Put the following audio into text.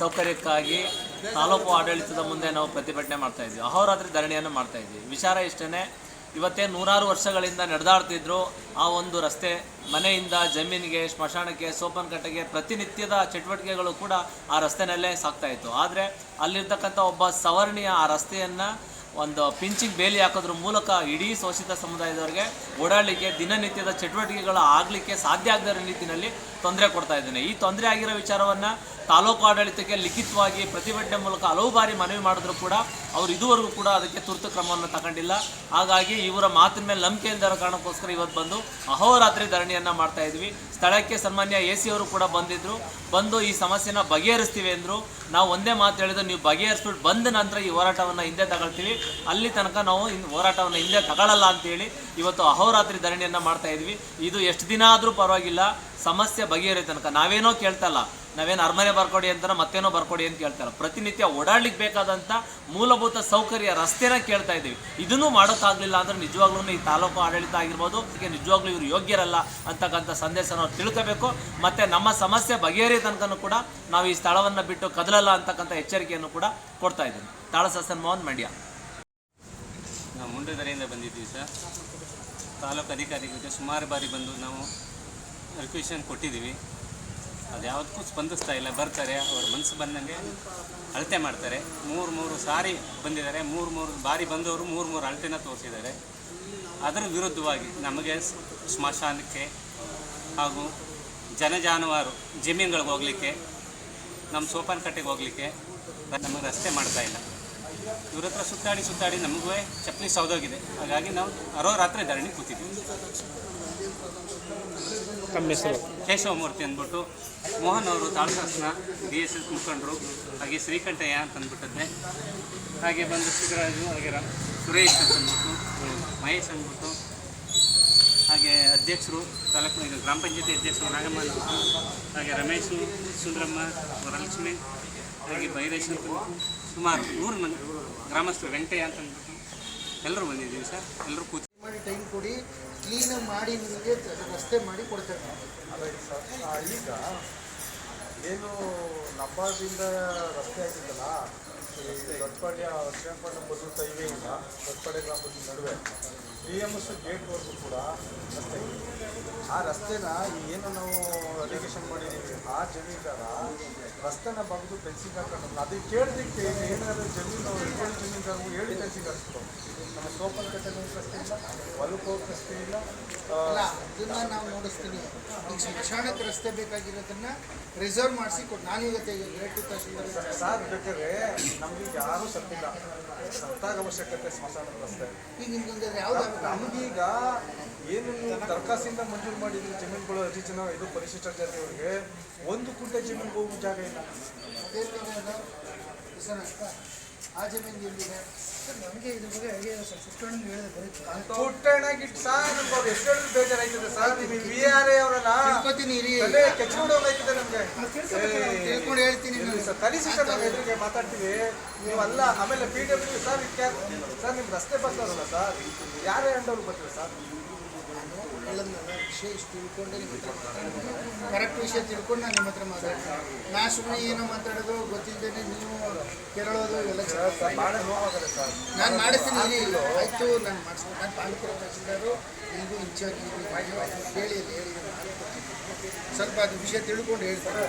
ಸೌಕರ್ಯಕ್ಕಾಗಿ ತಾಲೂಕು ಆಡಳಿತದ ಮುಂದೆ ನಾವು ಪ್ರತಿಭಟನೆ ಮಾಡ್ತಾ ಇದ್ವಿ. ಅಹೋರಾತ್ರಿ ಧರಣಿಯನ್ನು ಮಾಡ್ತಾ ಇದ್ವಿ. ವಿಚಾರ ಇಷ್ಟೇ ಇವತ್ತೇ ನೂರಾರು ವರ್ಷಗಳಿಂದ ನಡೆದಾಡ್ತಿದ್ರು ಆ ಒಂದು ರಸ್ತೆ. ಮನೆಯಿಂದ ಜಮೀನಿಗೆ, ಸ್ಮಶಾನಕ್ಕೆ ಸೋಪನ್ ಕಟ್ಟೆಗೆ ಪ್ರತಿನಿತ್ಯದ ಚಟುವಟಿಕೆಗಳು ಕೂಡ ಆ ರಸ್ತೆನಲ್ಲೇ ಸಾಗ್ತಾ ಇತ್ತು. ಆದರೆ ಅಲ್ಲಿರ್ತಕ್ಕಂಥ ಒಬ್ಬ ಸವರ್ಣಿಯ ಆ ರಸ್ತೆಯನ್ನು ಒಂದು ಪಿಂಚಿಂಗ್ ಬೇಲಿ ಹಾಕೋದ್ರ ಮೂಲಕ ಇಡೀ ಶೋಷಿತ ಸಮುದಾಯದವರಿಗೆ ಓಡಾಡಲಿಕ್ಕೆ, ದಿನನಿತ್ಯದ ಚಟುವಟಿಕೆಗಳು ಆಗಲಿಕ್ಕೆ ಸಾಧ್ಯ ಆಗದ ರೀತಿಯಲ್ಲಿ ತೊಂದರೆ ಕೊಡ್ತಾ ಇದ್ದೇನೆ. ಈ ತೊಂದರೆ ಆಗಿರೋ ವಿಚಾರವನ್ನು ತಾಲೂಕು ಆಡಳಿತಕ್ಕೆ ಲಿಖಿತವಾಗಿ ಪ್ರತಿಭಟನೆ ಮೂಲಕ ಹಲವು ಬಾರಿ ಮನವಿ ಮಾಡಿದ್ರು ಕೂಡ ಅವರು ಇದುವರೆಗೂ ಕೂಡ ಅದಕ್ಕೆ ತುರ್ತು ಕ್ರಮವನ್ನು ತಗೊಂಡಿಲ್ಲ. ಹಾಗಾಗಿ ಇವರ ಮಾತಿನ ಮೇಲೆ ನಂಬಿಕೆ ಇಲ್ಲದ ಕಾರಣಕ್ಕೋಸ್ಕರ ಇವತ್ತು ಬಂದು ಅಹೋರಾತ್ರಿ ಧರಣಿಯನ್ನು ಮಾಡ್ತಾ ಇದ್ವಿ. ಸ್ಥಳಕ್ಕೆ ಸನ್ಮಾನ್ಯ ಎ ಸಿ ಅವರು ಕೂಡ ಬಂದಿದ್ದರು ಬಂದು ಈ ಸಮಸ್ಯೆನ ಬಗೆಹರಿಸ್ತೀವಿ ಅಂದರು. ನಾವು ಒಂದೇ ಮಾತು ಹೇಳಿದ್ರು ನೀವು ಬಗೆಹರಿಸ್ಬಿಟ್ಟು ಬಂದ ನಂತರ ಈ ಹೋರಾಟವನ್ನು ಹಿಂದೆ ತಗೊಳ್ತೀವಿ. ಅಲ್ಲಿ ತನಕ ನಾವು ಹೋರಾಟವನ್ನು ಹಿಂದೆ ತಗೊಳ್ಳಲ್ಲ ಅಂತೇಳಿ ಇವತ್ತು ಅಹೋರಾತ್ರಿ ಧರಣಿಯನ್ನು ಮಾಡ್ತಾ ಇದ್ವಿ. ಇದು ಎಷ್ಟು ದಿನ ಆದರೂ ಪರವಾಗಿಲ್ಲ. ಸಮಸ್ಯೆ ಬಗೆಹರಿಯೋ ತನಕ. ನಾವೇನೋ ಕೇಳ್ತಲ್ಲ ನಾವೇನು ಅರಮನೆ ಬರ್ಕೊಡಿ ಅಂತಾರೆ ಮತ್ತೇನೋ ಬರ್ಕೊಡಿ ಅಂತ ಕೇಳ್ತಾರೆ ಪ್ರತಿನಿತ್ಯ ಓಡಾಡ್ಲಿಕ್ಕೆ ಬೇಕಾದಂಥ ಮೂಲಭೂತ ಸೌಕರ್ಯ ರಸ್ತೆನ ಕೇಳ್ತಾ ಇದ್ದೀವಿ. ಇದನ್ನು ಮಾಡೋಕ್ಕಾಗಲಿಲ್ಲ ಅಂದರೆ ನಿಜವಾಗ್ಲೂ ಈ ತಾಲೂಕು ಆಡಳಿತ ಆಗಿರ್ಬೋದು ಇದಕ್ಕೆ ನಿಜವಾಗ್ಲೂ ಇವರು ಯೋಗ್ಯರಲ್ಲ ಅಂತಕ್ಕಂಥ ಸಂದೇಶ ನಾವು ತಿಳ್ಕೋಬೇಕು. ಮತ್ತು ನಮ್ಮ ಸಮಸ್ಯೆ ಬಗೆಹರಿ ತನಕನೂ ಕೂಡ ನಾವು ಈ ಸ್ಥಳವನ್ನು ಬಿಟ್ಟು ಕದಲಲ್ಲ ಅಂತಕ್ಕಂಥ ಎಚ್ಚರಿಕೆಯನ್ನು ಕೂಡ ಕೊಡ್ತಾ ಇದ್ದೀನಿ. ತಾಳಸನ್ ಮೋಹನ್, ಮಂಡ್ಯ. ನಾವು ಮುಂಡದರೆಯಿಂದ ಬಂದಿದ್ದೀವಿ ಸರ್. ತಾಲೂಕು ಅಧಿಕಾರಿಗಳಿಗೆ ಸುಮಾರು ಬಾರಿ ಬಂದು ನಾವು ರಿಕ್ವೆಷನ್ ಕೊಟ್ಟಿದ್ದೀವಿ. ಅದು ಯಾವುದಕ್ಕೂ ಸ್ಪಂದಿಸ್ತಾ ಇಲ್ಲ. ಬರ್ತಾರೆ, ಅವ್ರ ಮನಸ್ಸು ಬಂದಂಗೆ ಅಳತೆ ಮಾಡ್ತಾರೆ. ಮೂರು ಮೂರು ಸಾರಿ ಬಂದಿದ್ದಾರೆ, ಮೂರು ಮೂರು ಬಾರಿ ಬಂದವರು ಮೂರು ಮೂರು ಅಳತೆನ ತೋರಿಸಿದ್ದಾರೆ. ಅದರ ವಿರುದ್ಧವಾಗಿ ನಮಗೆ ಸ್ಮಶಾನಕ್ಕೆ ಹಾಗೂ ಜನ ಜಾನುವಾರು ಜಮೀನುಗಳಿಗೆ ಹೋಗಲಿಕ್ಕೆ, ನಮ್ಮ ಸೋಪಾನಕಟ್ಟೆಗೆ ಹೋಗಲಿಕ್ಕೆ ನಮಗೆ ರಸ್ತೆ ಮಾಡ್ತಾ ಇಲ್ಲ. ಇವ್ರ ಹತ್ರ ಸುತ್ತಾಡಿ ಸುತ್ತಾಡಿ ನಮಗೂ ಚಪ್ಪಲಿ ಸೌದೋಗಿದೆ ಹಾಗಾಗಿ ನಾವು ಅರೋ ರಾತ್ರಿ ಧರಣಿ ಕೂತಿದ್ದೀವಿ. ತಮ್ಮ ಹೆಸರು? ಕೇಶವಮೂರ್ತಿ ಅಂದ್ಬಿಟ್ಟು ಮೋಹನ್ ಅವರು ತಾಳಶಾಸನ ಬಿ ಎಸ್ ಎಸ್ ಮುಖಂಡರು, ಹಾಗೆ ಶ್ರೀಕಂಠಯ್ಯ ಅಂತ ಅಂದ್ಬಿಟ್ಟದ್ದೆ ಹಾಗೆ ಬಂದು ಸಿದ್ದರಾಜು, ಹಾಗೆ ರಾಮ್ ಸುರೇಶ್ ಅಂತ ಅಂದ್ಬಿಟ್ಟು ಮಹೇಶ್ ಅಂದ್ಬಿಟ್ಟು, ಹಾಗೆ ಅಧ್ಯಕ್ಷರು, ತಾಲೂಕು ಇದು ಗ್ರಾಮ ಪಂಚಾಯತಿ ಅಧ್ಯಕ್ಷರು ನಾಗಮ್ಮ ಹಾಗೆ ರಮೇಶು, ಸುಂದರಮ್ಮ, ವರಲಕ್ಷ್ಮಿ, ಹಾಗೆ ಬೈರೇಶ್ ಅಂತ ಸುಮಾರು ನೂರು ಮಂದಿ ಗ್ರಾಮಸ್ಥರು ವೆಂಕಟಯ್ಯ ಅಂತ ಅಂದ್ಬಿಟ್ಟು ಎಲ್ಲರೂ ಬಂದಿದ್ದೀವಿ ಸರ್. ಎಲ್ಲರೂ ಕೂತು ಮಾಡಿ ಟೈಮ್ ಕೊಡಿ ಕ್ಲೀನ್ ಮಾಡಿ ನಿಮಗೆ ರಸ್ತೆ ಮಾಡಿ ಕೊಡ್ತೇವೆ ಅಲ್ಲ ಈಗ ಏನು ನಬ್ಬಾದಿಂದ ರಸ್ತೆ ಆಗಿದ್ದಲ್ಲ ದೊಡ್ಡಪಾಳ್ಯ ದೊಡ್ಡಪಾಡ್ಯ ಶ್ರೀರಂಗಪಟ್ಟಣ ಬದುಕ ಹೈವೇಯಿಂದ ದೊಡ್ಡಪಾಳ್ಯ ಗ್ರಾಮದ ನಡುವೆ. ಬಿ ಎಂ ಎಸ್ ಗೇಟ್ವರೆಗೂ ಕೂಡ ರಸ್ತೆ ಇದೆ. ಆ ರಸ್ತೆನ ಏನು ನಾವು ಅಲಿಗೇಷನ್ ಮಾಡಿದ್ದೀವಿ ಆ ಜಮೀನ್ದಾರ ರಸ್ತೆನ ಬಗ್ದು ಫೆನ್ಸಿಂಗ್ ಹಾಕೊಂಡು ಅದಕ್ಕೆ ಕೇಳಿದಕ್ಕೆ ಏನಾದರೂ ಜಮೀನು ಜಮೀನ್ದಾರರು ಹೇಳಿ ಫೆನ್ಸಿಂಗ್ ಹಾಕ್ಸ್ಕೊ ನಮ್ಮ ಸೋಪನ್ ಕಟ್ಟೆ ರಸ್ತೆ ಇಲ್ಲ ಹೊಲಕ್ಕೆ ಪ್ರಶ್ನೆ ಇಲ್ಲ. ಅಲ್ಲ ಅದನ್ನ ನಾವು ನೋಡಿಸ್ತೀನಿ. ಈಗ ಶಿಕ್ಷಣಕ್ಕೆ ರಸ್ತೆ ಬೇಕಾಗಿರೋದನ್ನ ರಿಸರ್ವ್ ಮಾಡಿಸಿ ಕೊಟ್ಟು ನಾನು ಇವತ್ತು ಗ್ರೇಟ್ ಸಾರ್ ಬೇಕಾದ್ರೆ ನಮ್ಗೆ ಯಾರೂ ಸತ್ತಿಲ್ಲ. ಸತ್ತಾಗ ಅವಶ್ಯಕತೆ ಸ್ಮಶಾನದ ರಸ್ತೆ. ಈಗ ನಿಮ್ಗೆ ಯಾವ್ದು ನಮಗೀಗ ಏನು ನೀವು ದರಖಾಸ್ತಿಂದ ಮಂಜೂರು ಮಾಡಿದ್ರು ಜಮೀನುಗಳು ಅತಿ ಜನ ಇದು ಪರಿಶಿಷ್ಟ ಜಾತಿಯವರಿಗೆ ಒಂದು ಕುಂಟೆ ಜಮೀನಿಗೆ ಹೋಗೋ ಜಾಗ ಇಲ್ಲ. ಆ ಜಮೀನು ಎಲ್ಲಿದೆ? ಸರ್ ನಮಗೆ ಇದ್ರ ಬಗ್ಗೆ ಸರ್. ಹೇಳಿದ್ರೆ ನಮ್ಗೆ ಎಷ್ಟು ಬೇಜಾರಾಯ್ತದೆ ಸರ್. ನೀವು ವಿ ಆರ್ ಎ ಅವರಲ್ಲ. ತಿಳ್ಕೊತೀನಿ ಇರಿ. ತಲೆ ಕೆಚ್ಕೊಂಡು ಹೋಗ್ತದೆ ನಮ್ಗೆ. ತಿಳ್ಕೊಂಡು ಹೇಳ್ತೀನಿ. ಸರ್. ಕಲಿಸಿ ಸರ್ ನಾವು ಎದುರಿಗೆ ಮಾತಾಡ್ತೀವಿ. ನೀವು ಅಲ್ಲ ಆಮೇಲೆ ಪಿ ಡಬ್ಲ್ಯೂ ಸರ್ ಸರ್ ನಿಮ್ಗೆ ರಸ್ತೆ ಬರ್ತಾರಲ್ಲ ಸರ್. ಯಾರೇ ಅಂಡವ್ರು ಬರ್ತೀವಿ ಸರ್. ನಾನು ಹೇಳದ್ನಲ್ಲ, ವಿಷಯ ಇಷ್ಟು ತಿಳ್ಕೊಂಡೆ ನಿಮ್ಮ ಮಾತಾಡ್ತೀನಿ ಕರೆಕ್ಟ್ ವಿಷಯ ತಿಳ್ಕೊಂಡು ನಾನು ನಿಮ್ಮ ಹತ್ರ ಮಾತಾಡ್ತೀನಿ. ನಾ ಸುಮ್ಮನೆ ಏನೋ ಮಾತಾಡೋದು ಗೊತ್ತಿಲ್ಲದೇ ನೀವು ಕೆರಳೋದು ಎಲ್ಲ ನಾನು ಮಾಡಿಸ್ತೀನಿ ಆಯಿತು ನಾನು ಮಾಡಿಸ್ತೀನಿ. ನಾನು ತಾಲೂಕು ತಹಸೀಲ್ದಾರು. ಈಗೂ ಇನ್ಚಾರ್ಜ್ ಹೇಳಿ ಹೇಳಿ. ಸ್ವಲ್ಪ ಅದು ವಿಷಯ ತಿಳ್ಕೊಂಡು ಹೇಳ್ತಾರೆ?